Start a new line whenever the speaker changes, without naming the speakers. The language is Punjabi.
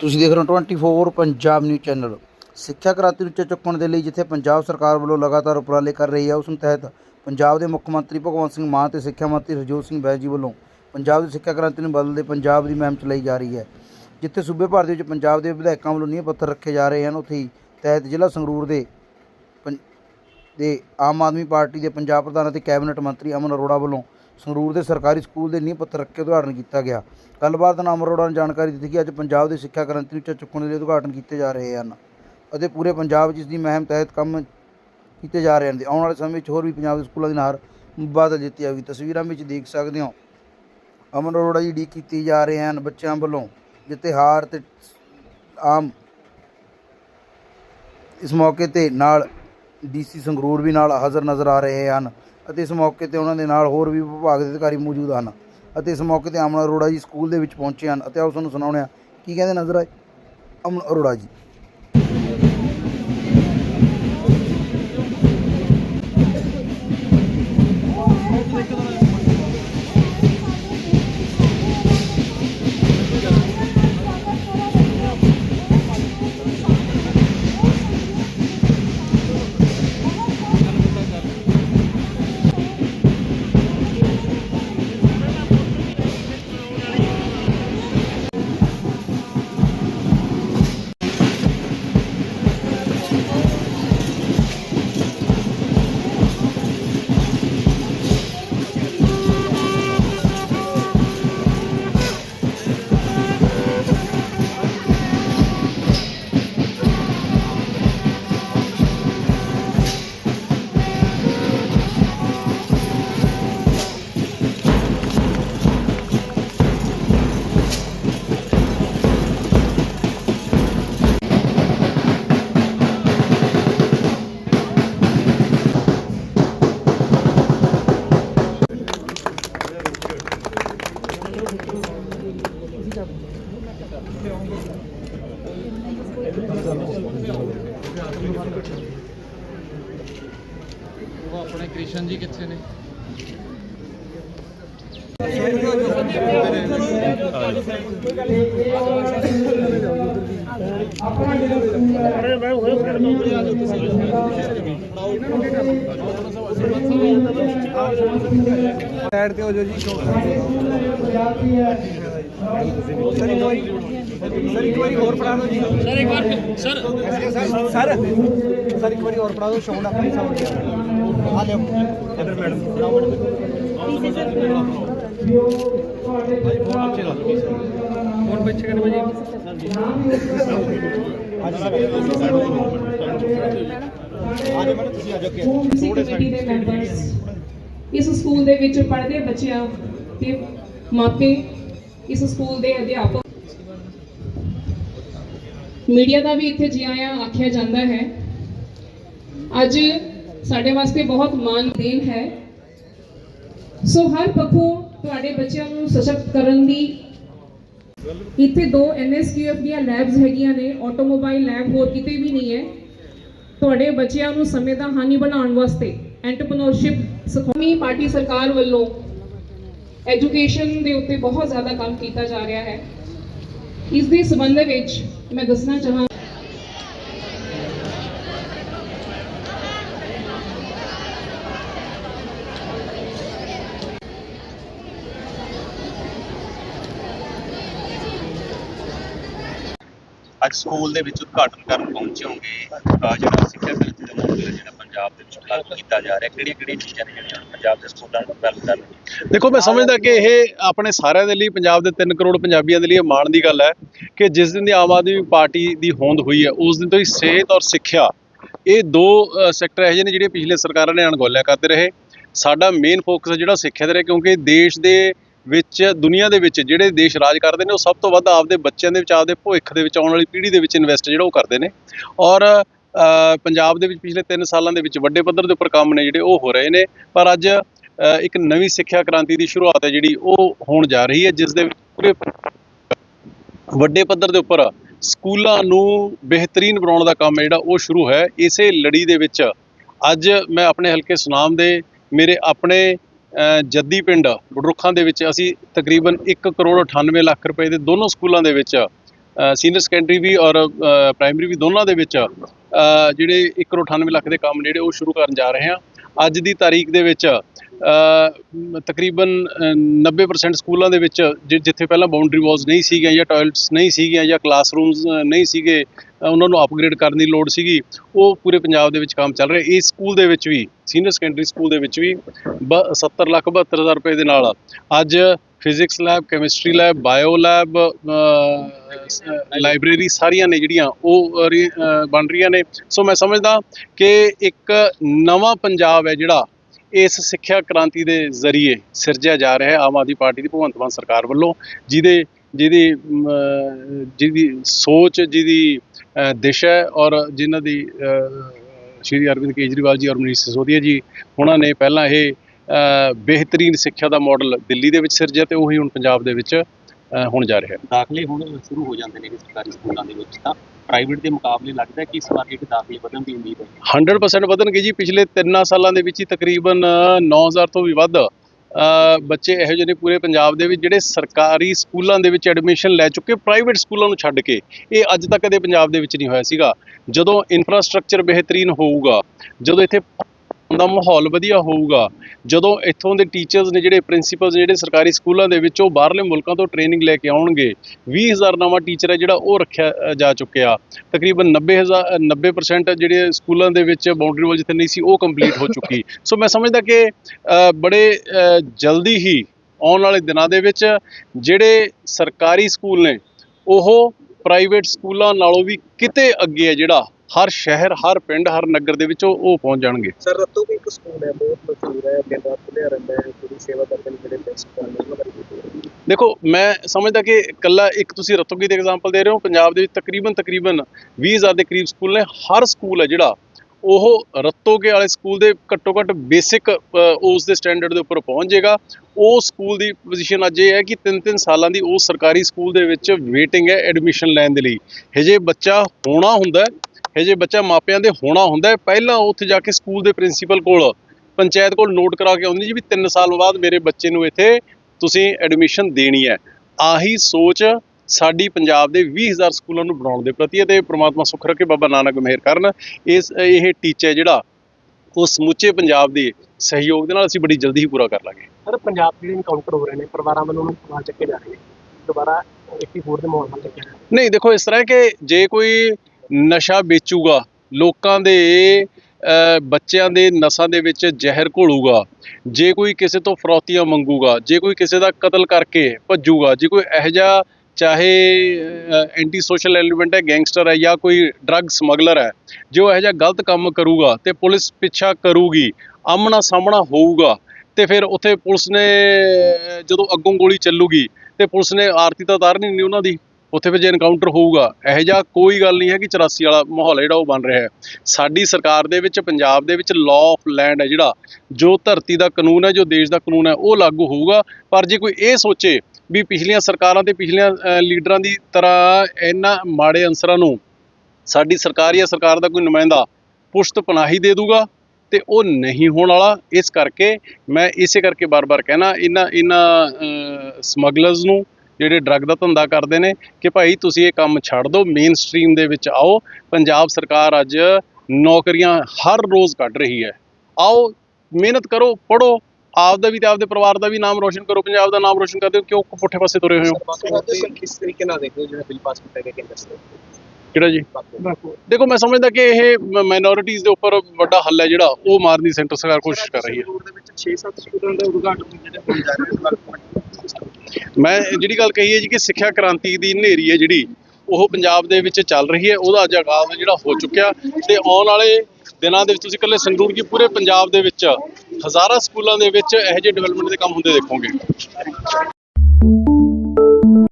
ਤੁਸੀਂ ਦੇਖ ਰਹੇ ਹੋ 24 ਪੰਜਾਬ ਨਿਊਜ਼ ਚੈਨਲ ਸਿੱਖਿਆ ਕ੍ਰਾਂਤੀ ਨੂੰ ਉੱਚਾ ਚੁੱਕਣ ਦੇ ਲਈ ਜਿੱਥੇ ਪੰਜਾਬ ਸਰਕਾਰ ਵੱਲੋਂ ਲਗਾਤਾਰ ਉਪਰਾਲੇ ਕਰ ਰਹੀ ਹੈ, ਉਸ ਨੂੰ ਤਹਿਤ ਪੰਜਾਬ ਦੇ ਮੁੱਖ ਮੰਤਰੀ ਭਗਵੰਤ ਸਿੰਘ ਮਾਨ ਤੇ ਸਿੱਖਿਆ ਮੰਤਰੀ ਹਰਜੋਤ ਸਿੰਘ ਬੈਜੀ ਵੱਲੋਂ ਪੰਜਾਬ ਦੀ ਸਿੱਖਿਆ ਕ੍ਰਾਂਤੀ ਨੂੰ ਬਦਲਦੇ ਪੰਜਾਬ ਦੀ ਮੁਹਿੰਮ ਚਲਾਈ ਜਾ ਰਹੀ ਹੈ। ਜਿੱਥੇ ਸੂਬੇ ਭਰ ਦੇ ਵਿੱਚ ਪੰਜਾਬ ਦੇ ਵਿਧਾਇਕਾਂ ਵੱਲੋਂ ਨੀਂਹ ਪੱਥਰ ਰੱਖੇ ਜਾ ਰਹੇ ਹਨ, ਉੱਥੇ ਹੀ ਤਹਿਤ ਜ਼ਿਲ੍ਹਾ ਸੰਗਰੂਰ ਦੇ ਪੰ- ਦੇ ਆਮ ਆਦਮੀ ਪਾਰਟੀ ਦੇ ਪੰਜਾਬ ਪ੍ਰਧਾਨ ਅਤੇ ਕੈਬਨਿਟ ਮੰਤਰੀ ਅਮਨ ਅਰੋੜਾ ਵੱਲੋਂ ਸੰਗਰੂਰ ਦੇ ਸਰਕਾਰੀ ਸਕੂਲ ਦੇ ਨੀਂਹ ਪੱਥਰ ਰੱਖ ਕੇ ਉਦਘਾਟਨ ਕੀਤਾ ਗਿਆ। ਗੱਲਬਾਤ ਦੌਰਾਨ ਅਮਨ ਅਰੋੜਾ ਨੇ ਜਾਣਕਾਰੀ ਦਿੱਤੀ ਕਿ ਅੱਜ ਪੰਜਾਬ ਦੀ ਸਿੱਖਿਆ ਕ੍ਰਾਂਤੀ ਨੂੰ ਉੱਚਾ ਚੁੱਕਣ ਦੇ ਲਈ ਉਦਘਾਟਨ ਕੀਤੇ ਜਾ ਰਹੇ ਹਨ ਅਤੇ ਪੂਰੇ ਪੰਜਾਬ ਵਿੱਚ ਇਸ ਦੀ ਮਹਿਮ ਤਹਿਤ ਕੰਮ ਕੀਤੇ ਜਾ ਰਹੇ ਹਨ ਤੇ ਆਉਣ ਵਾਲੇ ਸਮੇਂ ਵਿੱਚ ਹੋਰ ਵੀ ਪੰਜਾਬ ਦੇ ਸਕੂਲਾਂ ਦੀ ਨਾਰ ਬਦਲ ਦਿੱਤੀ ਜਾਵੇਗੀ ਤਸਵੀਰਾਂ ਵਿੱਚ ਦੇਖ ਸਕਦੇ ਹੋ ਅਮਰ ਅਰੋੜਾ ਜੀ ਡੀ ਕੀਤੀ ਜਾ ਰਹੇ ਹਨ ਬੱਚਿਆਂ ਵੱਲੋਂ ਜਿੱਥੇ ਹਾਰ ਤੇ ਆਮ ਇਸ ਮੌਕੇ ਤੇ ਨਾਲ ਡੀਸੀ ਸੰਗਰੂਰ ਵੀ ਨਾਲ ਹਾਜ਼ਰ ਨਜ਼ਰ ਆ ਰਹੇ ਹਨ। ਅਤੇ ਇਸ ਮੌਕੇ ਤੇ ਉਹਨਾਂ ਦੇ ਨਾਲ ਹੋਰ ਵੀ ਵਿਭਾਗ ਦੇ ਅਧਿਕਾਰੀ ਮੌਜੂਦ ਹਨ ਅਤੇ ਇਸ ਮੌਕੇ ਤੇ ਅਮਨ ਅਰੋੜਾ ਜੀ ਸਕੂਲ ਦੇ ਵਿੱਚ ਪਹੁੰਚੇ ਹਨ ਅਤੇ ਆਓ ਤੁਹਾਨੂੰ ਸੁਣਾਉਂਦੇ ਹਾਂ ਕੀ ਕਹਿੰਦੇ ਨਜ਼ਰ ਆਏ ਅਮਨ ਅਰੋੜਾ ਜੀ।
ਉਹ ਆਪਣੇ ਕ੍ਰਿਸ਼ਨ ਜੀ ਕਿੱਥੇ ਨੇ?
ਸਾਈਡ ਤੇ ਹੋ ਜਾਓ ਜੀ। ਸਰ ਇੱਕ ਵਾਰੀ ਸਰ ਇੱਕ ਵਾਰੀ ਹੋਰ ਪੜਾ ਦਿਓ ਜੀ।
ਸਰ ਇੱਕ ਵਾਰ ਸਰ।
ਸਰ ਸਰ ਇੱਕ ਵਾਰੀ ਹੋਰ ਪੜਾ ਦਿਓ ਸ਼ੌਂਡ ਆਪਣੀ ਸਾਹਮਣੇ ਆ ਲਿਓ। ਇਧਰ ਮੈਡਮ
ਹੁਣ ਪਿੱਛੇ ਕਰ ਭਾਜੀ
ਆਜੋ ਮੈਡਮ ਤੁਸੀਂ ਆ ਜਾਓ ਅੱਗੇ।
ਤੁਸੀਂ ਕਮੇਟੀ ਦੇ ਮੈਂਬਰਸ ਇਸ ਸਕੂਲ ਦੇ ਵਿੱਚ ਪੜ੍ਹਦੇ ਬੱਚਿਆਂ ਤੇ ਮਾਪੇ ਇਸ ਸਕੂਲ ਦੇ ਅਧਿਆਪਕ। ਮੀਡੀਆ ਦਾ ਵੀ ਇੱਥੇ ਜੀ ਆਇਆਂ ਆਖਿਆ ਜਾਂਦਾ ਹੈ। ਅੱਜ ਸਾਡੇ ਵਾਸਤੇ ਬਹੁਤ ਮਾਣ ਦੇਣ ਹੈ। ਸੋ ਹਰ ਪੱਖੋਂ ਤੁਹਾਡੇ ਬੱਚਿਆਂ ਨੂੰ ਸਸ਼ਕਤ ਕਰਨ ਦੀ ਇੱਥੇ ਦੋ ਐਨਐਸਕੇਐਫ ਦੀਆਂ ਲੈਬਸ ਹੈਗੀਆਂ ਨੇ ਆਟੋਮੋਬਾਈਲ ਲੈਬ ਹੋਰ ਕਿਤੇ ਵੀ ਨਹੀਂ ਹੈ। ਤੁਹਾਡੇ ਬੱਚਿਆਂ ਨੂੰ ਸਮੇਂ ਦਾ ਹਾਨੀ ਬਣਾਉਣ ਵਾਸਤੇ ਐਂਟਰਪ੍ਰੀਨਿਓਰਸ਼ਿਪ ਸਿਖਾਉਣੀ ਪਾਰਟੀ ਸਰਕਾਰ ਵੱਲੋਂ ਐਜੂਕੇਸ਼ਨ ਦੇ ਉੱਤੇ ਬਹੁਤ ਜ਼ਿਆਦਾ ਕੰਮ ਕੀਤਾ ਜਾ ਰਿਹਾ ਹੈ। ਇਸ ਦੇ ਸੰਬੰਧ ਵਿੱਚ ਮੈਂ ਦੱਸਣਾ ਚਾਹਾਂ
ਅੱਜ ਸਕੂਲ ਦੇ ਵਿੱਚ ਉਦਘਾਟਨ ਕਰਨ ਪਹੁੰਚੇ ਹੋਗੇ ਜਿਹੜਾ ਸਿੱਖਿਆ ਕ੍ਰਾਂਤੀ ਦਾ ਮਾਡਲ ਹੈ, ਜਿਹੜਾ ਪੰਜਾਬ ਦੇ ਵਿੱਚ ਲਾਗੂ ਕੀਤਾ ਜਾ ਰਿਹਾ, ਕਿਹੜੀਆਂ ਕਿਹੜੀਆਂ ਚੀਜ਼ਾਂ ਨੇ ਜਿਹੜੀਆਂ ਪੰਜਾਬ ਦੇ ਸਕੂਲਾਂ ਨੂੰ ਗੱਲ ਕਰ
ਦੇਖੋ, ਮੈਂ ਸਮਝਦਾ ਕਿ ਇਹ ਆਪਣੇ ਸਾਰਿਆਂ ਦੇ ਲਈ, ਪੰਜਾਬ ਦੇ 3 ਕਰੋੜ ਪੰਜਾਬੀਆਂ ਦੇ ਲਈ ਇਹ ਮਾਣ ਦੀ ਗੱਲ ਹੈ ਕਿ ਜਿਸ ਦਿਨ ਦੀ ਆਮ ਆਦਮੀ ਪਾਰਟੀ ਦੀ ਹੋਂਦ ਹੋਈ ਹੈ, ਉਸ ਦਿਨ ਤੋਂ ਹੀ ਸਿਹਤ ਔਰ ਸਿੱਖਿਆ ਇਹ ਦੋ ਸੈਕਟਰ ਇਹੋ ਜਿਹੇ ਨੇ ਜਿਹੜੇ ਪਿਛਲੇ ਸਰਕਾਰਾਂ ਨੇ ਅਣਗੌਲਿਆ ਕਰਦੇ ਰਹੇ। ਸਾਡਾ ਮੇਨ ਫੋਕਸ ਜਿਹੜਾ ਸਿੱਖਿਆ ਤੇ ਰਿਹਾ, ਕਿਉਂਕਿ ਦੇਸ਼ ਦੇ ਵਿੱਚ, ਦੁਨੀਆ ਦੇ ਵਿੱਚ ਜਿਹੜੇ ਦੇਸ਼ ਰਾਜ ਕਰਦੇ ਨੇ, ਉਹ ਸਭ ਤੋਂ ਵੱਧ ਆਪਦੇ ਬੱਚਿਆਂ ਦੇ ਵਿੱਚ, ਆਪਦੇ ਭਵਿੱਖ ਦੇ ਵਿੱਚ ਆਉਣ ਵਾਲੀ ਪੀੜ੍ਹੀ ਦੇ ਵਿੱਚ ਇਨਵੈਸਟ ਜਿਹੜਾ ਉਹ ਕਰਦੇ ਨੇ। ਔਰ ਪੰਜਾਬ ਦੇ ਵਿੱਚ ਪਿਛਲੇ 3 ਸਾਲਾਂ ਦੇ ਵਿੱਚ ਵੱਡੇ ਪੱਧਰ ਦੇ ਉੱਪਰ ਕੰਮ ਨੇ ਜਿਹੜੇ ਉਹ ਹੋ ਰਹੇ ਨੇ। ਪਰ ਅੱਜ ਇੱਕ ਨਵੀਂ ਸਿੱਖਿਆ ਕ੍ਰਾਂਤੀ ਦੀ ਸ਼ੁਰੂਆਤ ਹੈ ਜਿਹੜੀ ਉਹ ਹੋਣ ਜਾ ਰਹੀ ਹੈ, ਜਿਸ ਦੇ ਵਿੱਚ ਪੂਰੇ ਵੱਡੇ ਪੱਧਰ ਦੇ ਉੱਪਰ ਸਕੂਲਾਂ ਨੂੰ ਬਿਹਤਰੀਨ ਬਣਾਉਣ ਦਾ ਕੰਮ ਹੈ ਜਿਹੜਾ ਉਹ ਸ਼ੁਰੂ ਹੈ। ਇਸੇ ਲੜੀ ਦੇ ਵਿੱਚ ਅੱਜ ਮੈਂ ਆਪਣੇ ਹਲਕੇ ਸੁਨਾਮ ਦੇ, ਮੇਰੇ ਆਪਣੇ ਜੱਦੀ ਪਿੰਡ ਬਡਰੁੱਖਾਂ ਦੇ ਵਿੱਚ ਅਸੀਂ ਤਕਰੀਬਨ 1 ਕਰੋੜ 98 ਲੱਖ ਰੁਪਏ ਦੇ ਦੋਨੋਂ ਸਕੂਲਾਂ ਦੇ ਵਿੱਚ ਸੀਨੀਅਰ ਸੈਕੰਡਰੀ ਵੀ ਔਰ ਪ੍ਰਾਇਮਰੀ ਵੀ ਦੋਨਾਂ ਦੇ ਵਿੱਚ ਜਿਹੜੇ 1 ਕਰੋੜ 98 ਲੱਖ ਦੇ ਕੰਮ ਜਿਹੜੇ ਉਹ ਸ਼ੁਰੂ ਕਰਨ ਜਾ ਰਹੇ ਹਾਂ। ਅੱਜ ਦੀ ਤਾਰੀਖ ਦੇ ਵਿੱਚ ਤਕਰੀਬਨ ਅ, 90% ਸਕੂਲਾਂ ਦੇ ਵਿੱਚ ਜਿੱਥੇ ਪਹਿਲਾਂ ਬਾਉਂਡਰੀ ਵਾਲਸ ਨਹੀਂ ਸੀਗੀਆਂ ਜਾਂ ਟਾਇਲਟਸ ਨਹੀਂ ਸੀਗੀਆਂ ਜਾਂ ਕਲਾਸਰੂਮਸ ਨਹੀਂ ਸੀਗੇ ਉਹਨਾਂ ਨੂੰ ਅਪਗ੍ਰੇਡ ਕਰਨ ਦੀ ਲੋੜ ਸੀਗੀ ਉਹ ਪੂਰੇ ਪੰਜਾਬ ਦੇ ਵਿੱਚ ਕੰਮ ਚੱਲ ਰਿਹਾ। ਇਸ ਸਕੂਲ ਦੇ ਵਿੱਚ ਵੀ ਸੀਨੀਅਰ ਸੈਕੰਡਰੀ ਸਕੂਲ ਦੇ ਵਿੱਚ ਵੀ ਬ- 70 ਲੱਖ 72 ਹਜ਼ਾਰ ਰੁਪਏ ਦੇ ਨਾਲ ਅੱਜ physics lab chemistry lab bio lab library ਸਾਰੀਆਂ ਨੇ ਜਿਹੜੀਆਂ ਉਹ ਬਣ ਰਹੀਆਂ ਨੇ। ਸੋ ਮੈਂ ਸਮਝਦਾ ਕਿ ਇੱਕ ਨਵਾਂ ਪੰਜਾਬ ਹੈ ਜਿਹੜਾ ਇਸ ਸਿੱਖਿਆ ਕ੍ਰਾਂਤੀ ਦੇ ਜ਼ਰੀਏ ਸਿਰਜਿਆ ਜਾ ਰਿਹਾ ਹੈ ਆਮ ਆਦਮੀ ਪਾਰਟੀ ਦੀ ਭਗਵੰਤ ਮਾਨ ਸਰਕਾਰ ਵੱਲੋਂ, ਜਿਹਦੇ, ਜਿਹਦੀ ਜਿਹਦੀ ਸੋਚ, ਜਿਹਦੀ ਦਿਸ਼ਾ ਹੈ ਔਰ ਜਿਨ੍ਹਾਂ ਦੀ ਸ਼੍ਰੀ ਅਰਵਿੰਦ ਕੇਜਰੀਵਾਲ ਜੀ ਔਰ ਮਨੀਸ਼ ਸਿਸੋਦੀਆ ਜੀ, ਉਹਨਾਂ ਨੇ ਪਹਿਲਾਂ ਇਹ ਬਿਹਤਰੀਨ ਸਿੱਖਿਆ ਦਾ ਮਾਡਲ ਦਿੱਲੀ ਦੇ ਵਿੱਚ ਸਿਰਜਿਆ ਤੇ ਉਹੀ ਹੁਣ ਪੰਜਾਬ ਦੇ ਵਿੱਚ ਹੁਣ ਜਾ ਰਿਹਾ ਹੈ।
ਦਾਖਲੇ ਹੁਣ ਸ਼ੁਰੂ ਹੋ ਜਾਂਦੇ ਨੇ ਸਰਕਾਰੀ ਸਕੂਲਾਂ ਦੇ ਵਿੱਚ ਤਾਂ। ਪ੍ਰਾਈਵੇਟ ਦੇ ਮੁਕਾਬਲੇ ਲੱਗਦਾ ਕਿ ਇਸ ਵਾਰ ਜਿਹੜੇ ਦਾਖਲੇ ਵਧਣ ਦੀ ਉਮੀਦ ਹੈ?
100% ਵਧਣਗੇ ਜੀ, ਪਿਛਲੇ 3 ਸਾਲਾਂ ਦੇ ਵਿੱਚ ਹੀ ਤਕਰੀਬਨ 9000 ਤੋਂ ਵੀ ਵੱਧ ਬੱਚੇ ਇਹੋ ਜਿਹੇ ਨੇ ਪੂਰੇ ਪੰਜਾਬ ਦੇ ਵਿੱਚ ਜਿਹੜੇ ਸਰਕਾਰੀ ਸਕੂਲਾਂ ਦੇ ਵਿੱਚ ਐਡਮਿਸ਼ਨ ਲੈ ਚੁੱਕੇ ਪ੍ਰਾਈਵੇਟ ਸਕੂਲਾਂ ਨੂੰ ਛੱਡ ਕੇ। ਇਹ ਅੱਜ ਤੱਕ ਕਦੇ ਪੰਜਾਬ ਦੇ ਵਿੱਚ ਨਹੀਂ ਹੋਇਆ ਸੀਗਾ। ਜਦੋਂ ਇਨਫਰਾਸਟ੍ਰਕਚਰ ਬਿਹਤਰੀਨ ਹੋਊਗਾ, ਜਦੋਂ ਇੱਥੇ ਦਾ ਮਾਹੌਲ ਵਧੀਆ ਹੋਊਗਾ। ਜਦੋਂ ਇੱਥੋਂ ਦੇ ਟੀਚਰਸ ਨੇ ਜਿਹੜੇ ਪ੍ਰਿੰਸੀਪਲਸ ਜਿਹੜੇ ਸਰਕਾਰੀ ਸਕੂਲਾਂ ਦੇ ਵਿੱਚ, ਉਹ ਬਾਹਰਲੇ ਮੁਲਕਾਂ ਤੋਂ ਟ੍ਰੇਨਿੰਗ ਲੈ ਕੇ ਆਉਣਗੇ 20000 ਨਵਾਂ ਟੀਚਰ ਹੈ ਜਿਹੜਾ ਉਹ ਰੱਖਿਆ ਜਾ ਚੁੱਕਿਆ। ਤਕਰੀਬਨ 90000 90% ਜਿਹੜੇ ਸਕੂਲਾਂ ਦੇ ਵਿੱਚ ਬਾਉਂਡਰੀ ਵਾਲ ਜਿੱਥੇ ਨਹੀਂ ਸੀ, ਉਹ ਕੰਪਲੀਟ ਹੋ ਚੁੱਕੀ। ਸੋ ਮੈਂ ਸਮਝਦਾ ਕਿ ਬੜੇ ਜਲਦੀ ਹੀ ਆਉਣ ਵਾਲੇ ਦਿਨਾਂ ਦੇ ਵਿੱਚ, ਜਿਹੜੇ ਸਰਕਾਰੀ ਸਕੂਲ ਨੇ, ਉਹ ਪ੍ਰਾਈਵੇਟ ਸਕੂਲਾਂ ਨਾਲੋਂ ਵੀ ਕਿਤੇ ਅੱਗੇ ਹੈ ਜਿਹੜਾ ਹਰ ਸ਼ਹਿਰ ਹਰ ਪਿੰਡ ਹਰ ਨਗਰ ਦੇ ਵਿੱਚ ਉਹ ਪਹੁੰਚ ਜਾਣਗੇ।
ਸਰ ਰੱਤੋ ਵੀ ਇੱਕ ਸਕੂਲ ਹੈ ਬਹੁਤ ਮਸ਼ਹੂਰ ਹੈ ਦਿਨ ਰਾਤ ਖੁੱਲਿਆ ਰਹਿੰਦਾ ਹੈ ਪੂਰੀ ਸੇਵਾ ਕਰਦੇ ਨੇ ਜਿਹੜੇ ਪ੍ਰਿੰਸੀਪਲ ਨੇ
ਦੇਖੋ ਮੈਂ ਸਮਝਦਾ ਕਿ ਇਕੱਲਾ ਇੱਕ ਤੁਸੀਂ ਰਤੋਗੀ ਦੇ ਐਗਜ਼ਾਮਪਲ ਦੇ ਰਹੇ ਹੋ ਪੰਜਾਬ ਦੇ ਵਿੱਚ ਤਕਰੀਬਨ ਤਕਰੀਬਨ 20000 ਦੇ ਕਰੀਬ ਸਕੂਲ ਨੇ ਹਰ ਸਕੂਲ ਹੈ ਜਿਹੜਾ ਉਹ ਰਤੋਗੇ ਵਾਲੇ ਸਕੂਲ ਦੇ ਘੱਟੋ ਘੱਟ ਬੇਸਿਕ ਉਸ ਦੇ ਸਟੈਂਡਰਡ ਦੇ ਉੱਪਰ ਪਹੁੰਚ ਜਾਏਗਾ। ਉਹ ਸਕੂਲ ਦੀ ਪੋਜੀਸ਼ਨ ਅੱਜ ਇਹ ਹੈ ਕਿ 3-3 ਸਾਲਾਂ ਦੀ ਉਹ ਸਰਕਾਰੀ ਸਕੂਲ ਦੇ ਵਿੱਚ ਵੇਟਿੰਗ ਹੈ ਐਡਮਿਸ਼ਨ ਲੈਣ ਦੇ ਲਈ। ਹਜੇ ਬੱਚਾ ਹੋਣਾ ਹੁੰਦਾ ਹਜੇ ਬੱਚਾ ਮਾਪਿਆਂ ਦੇ ਹੋਣਾ ਹੁੰਦਾ ਪਹਿਲਾਂ ਉੱਥੇ ਜਾ ਕੇ ਸਕੂਲ ਦੇ ਪ੍ਰਿੰਸੀਪਲ ਕੋਲ, ਪੰਚਾਇਤ ਕੋਲ ਨੋਟ ਕਰਾ ਕੇ ਆਉਂਦੀ ਜੀ ਵੀ 3 ਸਾਲ ਬਾਅਦ ਮੇਰੇ ਬੱਚੇ ਨੂੰ ਇੱਥੇ ਤੁਸੀਂ ਐਡਮਿਸ਼ਨ ਦੇਣੀ ਹੈ। ਆਹੀ ਸੋਚ ਸਾਡੀ ਪੰਜਾਬ ਦੇ 20000 ਸਕੂਲਾਂ ਨੂੰ ਬਣਾਉਣ ਦੇ ਪ੍ਰਤੀ ਹੈ ਤੇ ਪ੍ਰਮਾਤਮਾ ਸੁੱਖ ਰੱਖੇ ਬਾਬਾ ਨਾਨਕ ਮਿਹਰ ਕਰਨ। ਇਸ ਇਹ ਟੀਚਾ ਜਿਹੜਾ ਉਹ ਸਮੁੱਚੇ ਪੰਜਾਬ ਦੇ ਸਹਿਯੋਗ ਦੇ ਨਾਲ ਅਸੀਂ ਬੜੀ ਜਲਦੀ ਹੀ ਪੂਰਾ ਕਰ ਲਾਂਗੇ।
ਸਰ ਪੰਜਾਬ ਦੇ ਜਿਹੜੇ ਇਨਕਾਊਂਟਰ ਹੋ ਰਹੇ ਨੇ ਪਰਿਵਾਰਾਂ ਵੱਲੋਂ ਉਹਨੂੰ ਸਵਾਲ ਚੱਕੇ ਜਾ ਰਹੇ ਨੇ ਦੁਬਾਰਾ 84 ਦੇ ਮਾਹੌਲ ਨਾਲ ਚੱਕਿਆ ਜਾ ਰਿਹਾ।
ਨਹੀਂ ਦੇਖੋ ਇਸ ਤਰ੍ਹਾਂ ਕਿ ਜੇ ਕੋਈ ਨਸ਼ਾ ਵੇਚੂਗਾ ਲੋਕਾਂ ਦੇ ਬੱਚਿਆਂ ਦੇ ਨਸਾਂ ਦੇ ਵਿੱਚ ਜ਼ਹਿਰ ਘੋਲੂਗਾ ਜੇ ਕੋਈ ਕਿਸੇ ਤੋਂ ਫਰੌਤੀਆਂ ਮੰਗੂਗਾ ਜੇ ਕੋਈ ਕਿਸੇ ਦਾ ਕਤਲ ਕਰਕੇ ਭੱਜੂਗਾ ਜੇ ਕੋਈ ਇਹੋ ਜਿਹਾ ਚਾਹੇ ਐਂਟੀ ਸੋਸ਼ਲ ਐਲੀਮੈਂਟ ਹੈ ਗੈਂਗਸਟਰ ਹੈ ਜਾਂ ਕੋਈ ਡਰੱਗ ਸਮਗਲਰ ਹੈ, ਜੋ ਇਹੋ ਜਿਹਾ ਗਲਤ ਕੰਮ ਕਰੂਗਾ ਤੇ ਪੁਲਿਸ ਪਿੱਛਾ ਕਰੂਗੀ, ਆਮਣਾ ਸਾਹਮਣਾ ਹੋਊਗਾ, ਤੇ ਫਿਰ ਉੱਥੇ ਪੁਲਿਸ ਨੇ ਜਦੋਂ ਅੱਗੋਂ ਗੋਲੀ ਚੱਲੂਗੀ ਤੇ ਪੁਲਿਸ ਨੇ ਆਰਤੀ ਤਾਂ ਉਤਾਰਨੀ ਨਹੀਂ ਉਹਨਾਂ ਦੀ, ਉੱਥੇ ਫਿਰ ਜੇ ਐਨਕਾਊਂਟਰ ਹੋਊਗਾ, ਇਹੋ ਜਿਹਾ ਕੋਈ ਗੱਲ ਨਹੀਂ ਹੈ ਕਿ 84 ਵਾਲਾ ਮਾਹੌਲ ਜਿਹੜਾ ਉਹ ਬਣ ਰਿਹਾ ਹੈ। ਸਾਡੀ ਸਰਕਾਰ ਦੇ ਵਿੱਚ, ਪੰਜਾਬ ਦੇ ਵਿੱਚ ਲਾਅ ਆਫ ਲੈਂਡ ਹੈ ਜਿਹੜਾ, ਜੋ ਧਰਤੀ ਦਾ ਕਾਨੂੰਨ ਹੈ, ਜੋ ਦੇਸ਼ ਦਾ ਕਾਨੂੰਨ ਹੈ, ਉਹ ਲਾਗੂ ਹੋਊਗਾ, ਪਰ ਜੇ ਕੋਈ ਇਹ ਸੋਚੇ ਵੀ ਪਿਛਲੀਆਂ ਸਰਕਾਰਾਂ ਤੇ ਪਿਛਲੀਆਂ ਲੀਡਰਾਂ ਦੀ ਤਰ੍ਹਾਂ ਇਹਨਾਂ ਮਾੜੇ ਅਨਸਰਾਂ ਨੂੰ ਸਾਡੀ ਸਰਕਾਰ ਜਾਂ ਸਰਕਾਰ ਦਾ ਕੋਈ ਨੁਮਾਇੰਦਾ ਪੁਸ਼ਤ ਪਨਾਹੀ ਦੇ ਦੂਗਾ ਤੇ ਉਹ ਨਹੀਂ ਹੋਣ ਵਾਲਾ। ਇਸ ਕਰਕੇ ਮੈਂ ਇਸੇ ਕਰਕੇ ਬਾਰ-ਬਾਰ ਕਹਿਣਾ, ਇਹਨਾਂ ਇਹਨਾਂ ਸਮਗਲਰਸ ਨੂੰ ਜਿਹੜੇ ਡਰੱਗ ਦਾ ਧੰਦਾ ਕਰਦੇ ਨੇ ਕਿ ਭਾਈ ਤੁਸੀਂ ਇਹ ਕੰਮ ਛੱਡ ਦਿਓ ਮੇਨ ਸਟਰੀਮ ਦੇ ਵਿੱਚ ਆਓ। ਪੰਜਾਬ ਸਰਕਾਰ ਅੱਜ ਨੌਕਰੀਆਂ ਹਰ ਰੋਜ਼ ਕੱਢ ਰਹੀ ਹੈ। ਆਓ, ਮਿਹਨਤ ਕਰੋ ਪੜੋ ਆਪਦਾ ਵੀ ਤੇ ਆਪਦੇ ਪਰਿਵਾਰ ਦਾ ਵੀ ਨਾਮ ਰੋਸ਼ਨ ਕਰੋ ਪੰਜਾਬ ਦਾ ਨਾਮ ਰੋਸ਼ਨ ਕਰਦੇ ਹੋ ਕਿਉਂ ਪੁੱਠੇ ਪਾਸੇ ਤੁਰੇ ਹੋਏ ਹੋ?
ਸਰ ਕਿਸ ਤਰੀਕੇ ਨਾਲ ਦੇਖੋ ਜਿਹੜਾ ਬਿੱਲ ਪਾਸ ਕੀਤਾ ਗਿਆ ਕੇਂਦਰ ਸਰਕਾਰ
ਕਿਹੜਾ ਜੀ? ਦੇਖੋ ਮੈਂ ਸਮਝਦਾ ਕਿ ਇਹ ਮਾਈਨੋਰਿਟੀਜ਼ ਦੇ ਉੱਪਰ ਵੱਡਾ ਹੱਲ ਹੈ ਜਿਹੜਾ ਉਹ ਮਾਰਨ ਦੀ ਸੈਂਟਰ ਸਰਕਾਰ ਕੋਸ਼ਿਸ਼ ਕਰ ਰਹੀ ਹੈ।
ਦੇ ਵਿੱਚ 6-7 ਸਕੂਲਾਂ ਦਾ ਉਦਘਾਟਨ ਜਿਹੜੇ ਹੋਣ ਜਾ ਰਹੇ ਨੇ
ਮੈਂ ਜਿਹੜੀ ਗੱਲ ਕਹੀ ਹੈ ਜੀ ਕਿ ਸਿੱਖਿਆ ਕ੍ਰਾਂਤੀ ਦੀ ਹਨੇਰੀ ਹੈ ਜਿਹੜੀ ਉਹ ਪੰਜਾਬ ਦੇ ਵਿੱਚ ਚੱਲ ਰਹੀ ਹੈ ਉਹਦਾ ਅੱਜ ਆਗਾਜ਼ ਜਿਹੜਾ ਹੋ ਚੁੱਕਿਆ। ਤੇ ਆਉਣ ਵਾਲੇ ਦਿਨਾਂ ਦੇ ਵਿੱਚ ਤੁਸੀਂ ਇਕੱਲੇ ਸੰਗਰੂਰ ਕੀ ਪੂਰੇ ਪੰਜਾਬ ਦੇ ਵਿੱਚ ਹਜ਼ਾਰਾਂ ਸਕੂਲਾਂ ਦੇ ਵਿੱਚ ਇਹੋ ਜਿਹੇ ਡਿਵੈਲਪਮੈਂਟ ਦੇ ਕੰਮ ਹੁੰਦੇ ਦੇਖੋਗੇ।